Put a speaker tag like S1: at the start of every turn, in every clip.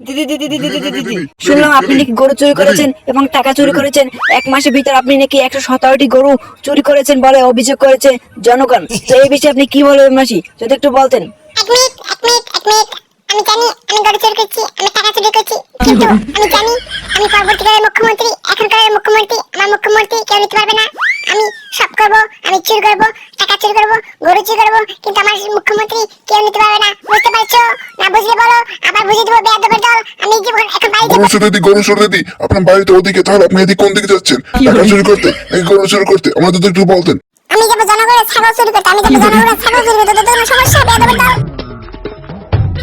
S1: দিদি দিদি দিদি দিদি দিদি শুনলাম আপনি নাকি গরু চুরি করেছেন এবং টাকা চুরি করেছেন এক মাসের ভিতর আপনি নাকি একশো সতেরোটি গরু চুরি করেছেন বলে অভিযোগ করেছে জনগণ তো এই বিষয়ে আপনি কি বলবেন মাসি যদি একটু বলতেন
S2: এক মিনিট এক মিনিট এক আমি জানি আমি গরু চুরি করছি আমি টাকা চুরি করছি কিন্তু আমি জানি আমি পরবর্তীকালের মুখ্যমন্ত্রী এখনকার মুখ্যমন্ত্রী আমার মুখ্যমন্ত্রী কেউ নিতে পারবে না আমি সব করব আমি চুরি করব টাকা চুরি করব গরু চুরি করব কিন্তু আমার মুখ্যমন্ত্রী কেউ নিতে পারবে না। বুঝতে পারছ? না বুঝলে বলো আবার বুঝিয়ে দেবো বেয়াদবের দল। আমি কি বল- এখন বাড়ি যাব
S3: গরু সরে দি গরু সরে দি আপনার বাড়িতে ওদিকে তাহলে আপনি এদিকে কোন দিকে যাচ্ছেন? টাকা চুরি করতে নাকি গরু চুরি করতে? আমাদের তো একটু বলতেন।
S2: আমি যাব জনগণের ছাগল চুরি করতে আমি যাব জনগণের ছাগল চুরি করতে তোদের সমস্যা বেয়াদবের দল?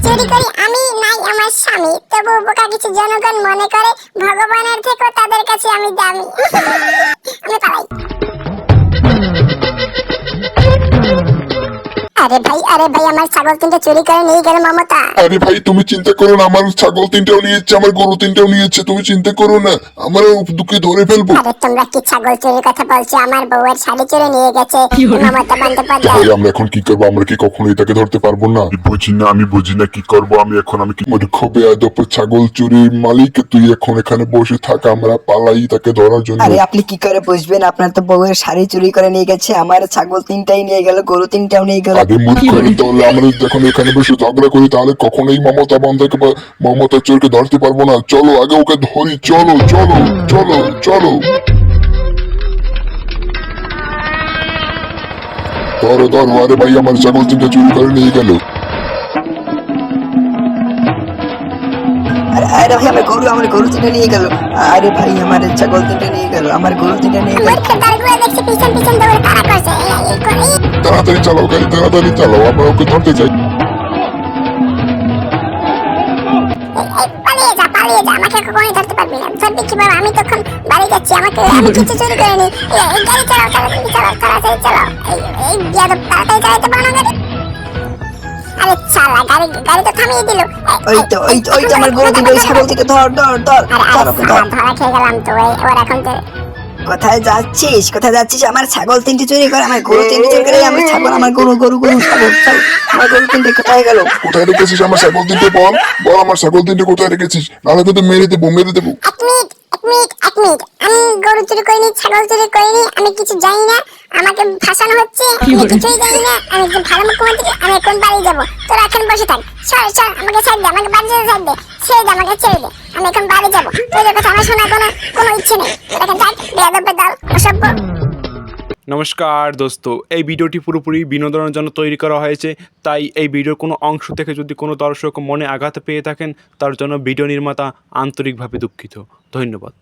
S2: চুরি করি আমি নাই আমার স্বামী। তবু বোকা কিছু জনগণ মনে করে ভগবানের থেকেও তাদের কাছে আমি দামি। আমি পালাই। আরে ভাই আরে ভাই আমার ছাগল তিনটে চুরি করে নিয়ে গেল মমতা।
S3: আরে ভাই তুমি চিন্তা করো না আমার ছাগল তিনটাও নিয়েছে আমার গরু তিনটাও নিয়েছে তুমি চিন্তা করো না আমার দুঃখে ধরে ফেলব।
S2: আরে তোমরা কি ছাগল চুরির কথা বলছো? আমার বউয়ের শাড়ি চুরি নিয়ে গেছে মমতা বন্দ্যোপাধ্যায়।
S3: ভাই আমরা এখন কি করব? আমরা কি কখনোই তাকে ধরতে পারব না। আমি বুঝি না আমি বুঝি না কি করব আমি এখন আমি কি মূর্খ বেয়াদব ছাগল চুরির মালিক তুই এখন এখানে বসে থাক আমরা পালাই তাকে ধরার জন্য।
S1: আরে আপনি কি করে বুঝবেন? আপনার তো বউয়ের শাড়ি চুরি করে নিয়ে গেছে আমার ছাগল তিনটাই নিয়ে গেল গরু তিনটাও নিয়ে গেল।
S3: আগে তাহলে আমরা যখন এখানে বসে ঝগড়া করি তাহলে কখনোই মমতা বন্ধাকে বা মমতা চোরকে ধরতে পারব না। চলো আগে ওকে ধরি। চলো চলো চলো চলো। ধরো ধরো। আরে ভাই আমার ছাগল তিনটা চুরি করে নিয়ে গেল।
S1: আরে আরে ভাই আমার গরু আমার গরু তিনটা নিয়ে গেল। আরে ভাই আমার ছাগল তিনটা নিয়ে গেল আমার গরু তিনটা নিয়ে গেল।
S2: দেখছি পিছন পিছন দৌড়ে তারা করছে? এই এই করে এই
S3: তাড়াতাড়ি চালাও গাড়ি তাড়াতাড়ি চালাও আমরা ওকে ধরতে চাই।
S2: এই পালিয়ে যা পালিয়ে যা আমাকে কখনোই ধরতে পারবি না। ধরবি কীভাবে আমি তখন বাড়ি যাচ্ছি আমাকে আমি কিছু চুরি করিনি এই এই গাড়ি চালাও তাড়াতাড়ি চালাও তাড়াতাড়ি চালাও। এই এই বিয়াদব তাড়াতাড়ি চালাতে পারো গাড়ি। আরে চালা গাড়ি গাড়ি তো থামিয়ে দিল।
S1: ওই তো ওই তো ওই তো আমার গরু তিনটা ছাগল থেকে ধর ধর ধর
S2: আরে আরে খেয়ে গেলাম তো ওই ওর এখন তো
S1: কোথায় যাচ্ছিস? কোথায় যাচ্ছিস? আমার ছাগল তিনটে চুরি করে আমার গরু তিনটে চুরি করে আমার ছাগল আমার গরু গরু গরু ছাগল ছাগল আমার গরু তিনটে কোথায় গেল?
S3: কোথায় রেখেছিস আমার ছাগল তিনটে বল? বল আমার ছাগল তিনটে কোথায় রেখেছিস? নাহলে মেরে দেবো মেরে দেবো।
S2: এক মিনিট এক মিনিট আমি গরু চুরি করিনি ছাগল চুরি করিনি আমি কিছু জানি না। আমাকে ফাঁসানো হচ্ছে আমি কিছুই জানি না। আমি একজন ভালো মুখ্যমন্ত্রী আমি এখন বাড়ি যাব। তোরা এখন বসে থাক। সর সর আমাকে ছেড়ে দে আমাকে বাড়ি যেতে ছেড়ে দে। ছেড়ে দে আমাকে ছেড়ে দে। আমি এখন বাড়ি যাব। তোদের কথা আমার শোনার কোনো কোনো ইচ্ছে নেই। এখন যাই বেয়াদবের দল, অসভ্য।
S4: নমস্কার দোস্ত, এই ভিডিওটি পুরোপুরি বিনোদনের জন্য তৈরি করা হয়েছে, তাই এই ভিডিওর কোনো অংশ থেকে যদি কোনো দর্শক মনে আঘাত পেয়ে থাকেন, তার জন্য ভিডিও নির্মাতা আন্তরিকভাবে দুঃখিত। ধন্যবাদ।